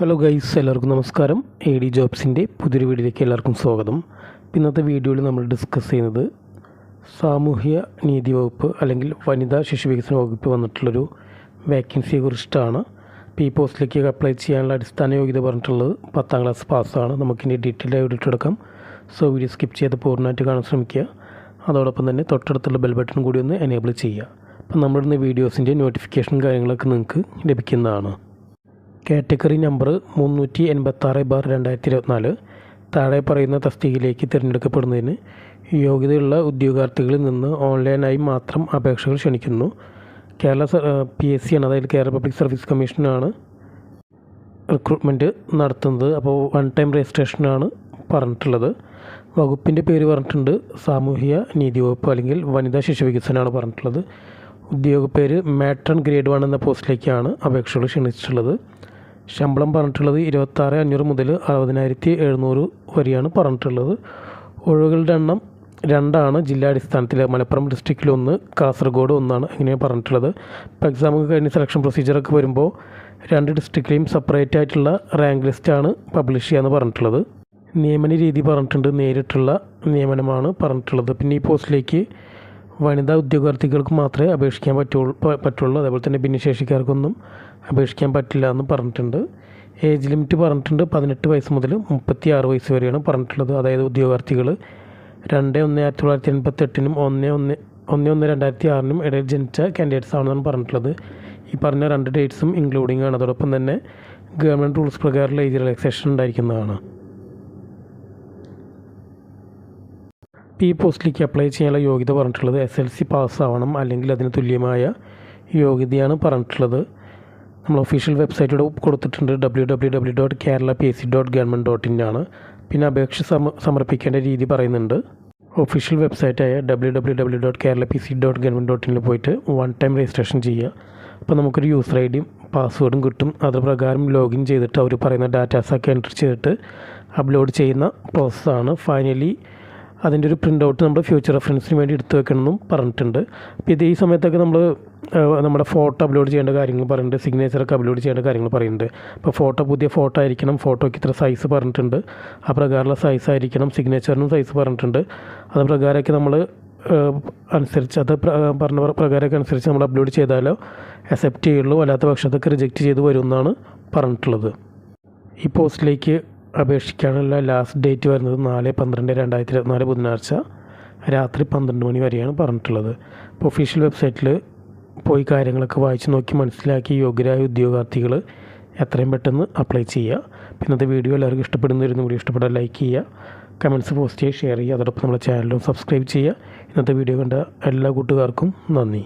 Hello guys എല്ലാവർക്കും നമസ്കാരം. A D ജോബ്സിന്റെ പുതിയൊരു വീഡിയോയിലേക്ക് എല്ലാവർക്കും സ്വാഗതം. ഇന്നത്തെ വീഡിയോയിൽ നമ്മൾ ഡിസ്കസ് ചെയ്യുന്നത് സാമൂഹ്യ നീതി വകുപ്പ് അല്ലെങ്കിൽ വനിതാ ശിശു വികസന വകുപ്പ് വന്നിട്ടുള്ളൊരു വേക്കൻസിയെ കുറിച്ചിട്ടാണ്. പി പോസ്റ്റിലേക്ക് അപ്ലൈ ചെയ്യാനുള്ള അടിസ്ഥാന യോഗ്യത പറഞ്ഞിട്ടുള്ളത് പത്താം ക്ലാസ് പാസ്സാണ് നമുക്കിനി ഡീറ്റെയിൽ ആയിട്ട് സോ വീഡിയോ സ്കിപ്പ് ചെയ്ത് പൂർണമായിട്ട് കാണാൻ ശ്രമിക്കുക. അതോടൊപ്പം തന്നെ തൊട്ടടുത്തുള്ള ബെൽ ബട്ടൺ കൂടി ഒന്ന് എനേബിൾ ചെയ്യുക. അപ്പം നമ്മളിന്ന് വീഡിയോസിന്റെ നോട്ടിഫിക്കേഷൻ കാര്യങ്ങളൊക്കെ നിങ്ങൾക്ക് ലഭിക്കുന്നതാണ്. കാറ്റഗറി നമ്പർ മുന്നൂറ്റി എൺപത്താറ് ബാർ രണ്ടായിരത്തി ഇരുപത്തിനാല് താഴെ പറയുന്ന തസ്തികയിലേക്ക് തിരഞ്ഞെടുക്കപ്പെടുന്നതിന് യോഗ്യതയുള്ള ഉദ്യോഗാർത്ഥികളിൽ നിന്ന് ഓൺലൈനായി മാത്രം അപേക്ഷകൾ ക്ഷണിക്കുന്നു. കേരള പി എസ് സി ആണ്. അതായത് കേരള പബ്ലിക് സർവീസ് കമ്മീഷനാണ് റിക്രൂട്ട്മെന്റ് നടത്തുന്നത്. അപ്പോൾ വൺ ടൈം രജിസ്ട്രേഷനാണ് പറഞ്ഞിട്ടുള്ളത്. വകുപ്പിന്റെ പേര് പറഞ്ഞിട്ടുണ്ട്. സാമൂഹിക നീതി വകുപ്പ് അല്ലെങ്കിൽ വനിതാ ശിശു വികസനമാണ് പറഞ്ഞിട്ടുള്ളത്. ഉദ്യോഗ പേര് മാട്രൺ ഗ്രേഡ് വൺ എന്ന പോസ്റ്റിലേക്കാണ് അപേക്ഷകൾ ക്ഷണിച്ചിട്ടുള്ളത്. ശമ്പളം പറഞ്ഞിട്ടുള്ളത് ഇരുപത്താറ് അഞ്ഞൂറ് മുതൽ അറുപതിനായിരത്തി എഴുന്നൂറ് വരെയാണ് പറഞ്ഞിട്ടുള്ളത്. ഒഴിവുകളുടെ എണ്ണം രണ്ടാണ്. ജില്ലാടിസ്ഥാനത്തിൽ മലപ്പുറം ഡിസ്ട്രിക്റ്റിൽ ഒന്ന് കാസർഗോഡ് ഒന്നാണ് ഇങ്ങനെ പറഞ്ഞിട്ടുള്ളത്. ഇപ്പോൾ എക്സാം ഒക്കെ കഴിഞ്ഞ് സെലക്ഷൻ പ്രൊസീജിയറൊക്കെ വരുമ്പോൾ രണ്ട് ഡിസ്ട്രിക്റ്റിലെയും സെപ്പറേറ്റ് ആയിട്ടുള്ള റാങ്ക് ലിസ്റ്റാണ് പബ്ലിഷ് ചെയ്യാമെന്ന് പറഞ്ഞിട്ടുള്ളത്. നിയമന രീതി പറഞ്ഞിട്ടുണ്ട്. നേരിട്ടുള്ള നിയമനമാണ് പറഞ്ഞിട്ടുള്ളത്. പിന്നെ ഈ പോസ്റ്റിലേക്ക് വനിതാ ഉദ്യോഗാർത്ഥികൾക്ക് മാത്രമേ അപേക്ഷിക്കാൻ പറ്റുള്ളൂ പറ്റുള്ളൂ. അതേപോലെ തന്നെ ഭിന്നശേഷിക്കാർക്കൊന്നും അപേക്ഷിക്കാൻ പറ്റില്ല എന്ന് പറഞ്ഞിട്ടുണ്ട്. ഏജ് ലിമിറ്റ് പറഞ്ഞിട്ടുണ്ട്. പതിനെട്ട് വയസ്സ് മുതൽ മുപ്പത്തി ആറ് വയസ്സ് വരെയാണ് പറഞ്ഞിട്ടുള്ളത്. അതായത് ഉദ്യോഗാർത്ഥികൾ രണ്ട് ഒന്ന് ആയിരത്തി തൊള്ളായിരത്തി എൺപത്തി എട്ടിനും ഒന്ന് ഒന്ന് ഒന്ന് ഒന്ന് രണ്ടായിരത്തി ആറിനും ഇടയിൽ ജനിച്ച കാൻഡിഡേറ്റ്സ് ആണെന്നാണ് പറഞ്ഞിട്ടുള്ളത്. ഈ പറഞ്ഞ രണ്ട് ഡേറ്റ്സും ഇൻക്ലൂഡിംഗ് ആണ്. അതോടൊപ്പം തന്നെ ഗവൺമെന്റ് റൂൾസ് പ്രകാരമുള്ള ഏജ് റിലാക്സേഷൻ ഉണ്ടായിരിക്കുന്നതാണ്. ഈ പോസ്റ്റിലേക്ക് അപ്ലൈ ചെയ്യാനുള്ള യോഗ്യത പറഞ്ഞിട്ടുള്ളത് എസ് എൽ സി പാസ്സാവണം അല്ലെങ്കിൽ അതിന് തുല്യമായ യോഗ്യതയാണ് പറഞ്ഞിട്ടുള്ളത്. നമ്മൾ ഒഫീഷ്യൽ വെബ്സൈറ്റിലൂടെ കൊടുത്തിട്ടുണ്ട്. W W W dot Kerala P S C dot government dot in ആണ്. പിന്നെ അപേക്ഷ സമ സമർപ്പിക്കേണ്ട രീതി പറയുന്നുണ്ട്. Official വെബ്സൈറ്റായ W W W dot Kerala P C dot government dot ഇനിൽ പോയിട്ട് വൺ ടൈം രജിസ്ട്രേഷൻ ചെയ്യുക. അപ്പോൾ നമുക്കൊരു യൂസർ ഐ ഡിയും പാസ്വേഡും കിട്ടും. അത് പ്രകാരം ലോഗിൻ ചെയ്തിട്ട് അവർ പറയുന്ന ഡാറ്റാസൊക്കെ എന്റർ ചെയ്തിട്ട് അപ്ലോഡ് ചെയ്യുന്ന പ്രോസസ്സാണ് ഫൈനലി അതിന്റെ ഒരു പ്രിന്റ് ഔട്ട് നമ്മൾ ഫ്യൂച്ചർ റെഫറൻസിന് വേണ്ടി എടുത്തു വെക്കണമെന്നും പറഞ്ഞിട്ടുണ്ട്. അപ്പോൾ ഇത് ഈ സമയത്തൊക്കെ നമ്മൾ നമ്മുടെ ഫോട്ടോ അപ്ലോഡ് ചെയ്യേണ്ട കാര്യങ്ങൾ പറയുന്നുണ്ട്. സിഗ്നേച്ചറൊക്കെ അപ്ലോഡ് ചെയ്യേണ്ട കാര്യങ്ങൾ പറയുന്നുണ്ട്. അപ്പോൾ ഫോട്ടോ പുതിയ ഫോട്ടോ ആയിരിക്കണം. ഫോട്ടോയ്ക്ക് ഇത്ര സൈസ് പറഞ്ഞിട്ടുണ്ട്. ആ പ്രകാരമുള്ള സൈസ് ആയിരിക്കണം. സിഗ്നേച്ചറിനും സൈസ് പറഞ്ഞിട്ടുണ്ട്. അത് പ്രകാരമൊക്കെ നമ്മൾ അനുസരിച്ച് അത് പറഞ്ഞ പ്രകാരമൊക്കെ അനുസരിച്ച് നമ്മൾ അപ്ലോഡ് ചെയ്താലോ അക്സെപ്റ്റ് ചെയ്യുള്ളൂ. അല്ലാത്ത പക്ഷത്തൊക്കെ റിജക്റ്റ് ചെയ്ത് വരുമെന്നാണ് പറഞ്ഞിട്ടുള്ളത്. ഈ പോസ്റ്റിലേക്ക് അപേക്ഷിക്കാനുള്ള ലാസ്റ്റ് ഡേറ്റ് വരുന്നത് നാല് പന്ത്രണ്ട് രണ്ടായിരത്തി ഇരുപത്തിനാല് ബുധനാഴ്ച രാത്രി പന്ത്രണ്ട് മണി വരെയാണ് പറഞ്ഞിട്ടുള്ളത്. അപ്പോൾ ഒഫീഷ്യൽ വെബ്സൈറ്റിൽ പോയി കാര്യങ്ങളൊക്കെ വായിച്ച് നോക്കി മനസ്സിലാക്കി യോഗ്യരായ ഉദ്യോഗാർത്ഥികൾ എത്രയും പെട്ടെന്ന് അപ്ലൈ ചെയ്യുക. പിന്നെ ഇന്നത്തെ വീഡിയോ എല്ലാവർക്കും ഇഷ്ടപ്പെടുന്നവരുന്നു കൂടി ഇഷ്ടപ്പെട്ടാൽ ലൈക്ക് ചെയ്യുക. കമന്റ്സ് പോസ്റ്റ് ചെയ്യുക ഷെയർ ചെയ്യുക. അതോടൊപ്പം നമ്മുടെ ചാനലും സബ്സ്ക്രൈബ് ചെയ്യുക. ഇന്നത്തെ വീഡിയോ കണ്ട എല്ലാ കൂട്ടുകാർക്കും നന്ദി.